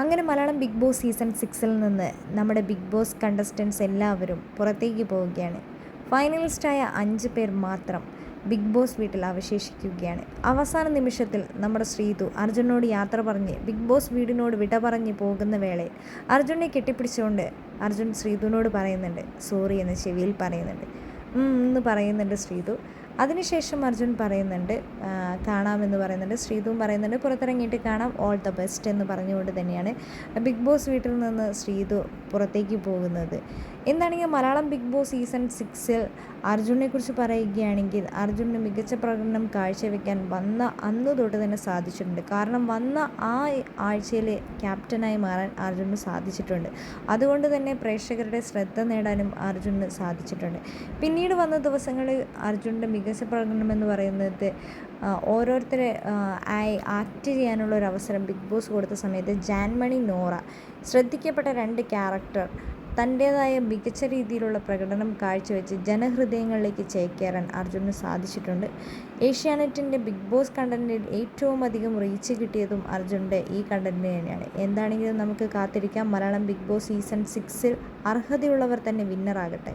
അങ്ങനെ Malayalam big Boss season സിക്സിൽ നിന്ന് നമ്മുടെ ബിഗ് ബോസ് കണ്ടസ്റ്റൻസ് എല്ലാവരും പുറത്തേക്ക് പോവുകയാണ്. ഫൈനലിസ്റ്റായ അഞ്ച് പേർ മാത്രം ബിഗ് ബോസ് വീട്ടിൽ അവശേഷിക്കുകയാണ്. അവസാന നിമിഷത്തിൽ നമ്മുടെ ശ്രീതു അർജുനോട് യാത്ര പറഞ്ഞ് ബിഗ് ബോസ് വീടിനോട് വിട പറഞ്ഞ് പോകുന്ന വേളയിൽ അർജുനെ കെട്ടിപ്പിടിച്ചുകൊണ്ട് അർജുൻ ശ്രീതുവിനോട് പറയുന്നുണ്ട് സോറി എന്ന് ചെവിയിൽ പറയുന്നുണ്ട്. എന്ന് പറയുന്നുണ്ട് ശ്രീതു. അതിനുശേഷം അർജുൻ പറയുന്നുണ്ട് കാണാം കാണാമെന്ന് പറയുന്നുണ്ട്. ശ്രീതുവും പറയുന്നുണ്ട് പുറത്തിറങ്ങിയിട്ട് കാണാം ഓൾ ദ ബെസ്റ്റ് എന്ന് പറഞ്ഞുകൊണ്ട് തന്നെയാണ്. ബിഗ് ബോസ് വീട്ടിൽ നിന്ന് ശ്രീതു പുറത്തേക്ക് പോകുന്നത്. എന്താണെങ്കിൽ മലയാളം ബിഗ് ബോസ് സീസൺ സിക്സിൽ അർജുനെക്കുറിച്ച് പറയുകയാണെങ്കിൽ അർജുന് മികച്ച പ്രകടനം കാഴ്ചവെക്കാൻ വന്ന അന്ന് തൊട്ട് തന്നെ സാധിച്ചിട്ടുണ്ട്. കാരണം വന്ന ആ ആഴ്ചയിൽ ക്യാപ്റ്റനായി മാറാൻ അർജുന് സാധിച്ചിട്ടുണ്ട്. അതുകൊണ്ട് തന്നെ പ്രേക്ഷകരുടെ ശ്രദ്ധ നേടാനും അർജുന് സാധിച്ചിട്ടുണ്ട്. പിന്നീട് വന്ന ദിവസങ്ങളിൽ അർജുന്റെ മികച്ച പ്രകടനം എന്ന് പറയുന്നത് ഓരോരുത്തരെ ആയി ആക്ട് ചെയ്യാനുള്ള ഒരു അവസരം ബിഗ് ബോസ് കൊടുത്ത സമയത്ത് ജാൻമണി നോറ ശ്രദ്ധിക്കപ്പെട്ട രണ്ട് ക്യാരക്ടർ തന്റേതായ മികച്ച രീതിയിലുള്ള പ്രകടനം കാഴ്ചവെച്ച് ജനഹൃദയങ്ങളിലേക്ക് ചേക്കേറാൻ അർജുന് സാധിച്ചിട്ടുണ്ട്. ഏഷ്യാനെറ്റിന്റെ ബിഗ് ബോസ് കണ്ടന്റിൽ ഏറ്റവും അധികം റീച്ച് കിട്ടിയതും അർജുന്റെ ഈ കണ്ടന്റിന് തന്നെയാണ്. എന്താണെങ്കിലും നമുക്ക് കാത്തിരിക്കാം. മലയാളം ബിഗ് ബോസ് സീസൺ സിക്സിൽ അർഹതയുള്ളവർ തന്നെ വിന്നറാകട്ടെ.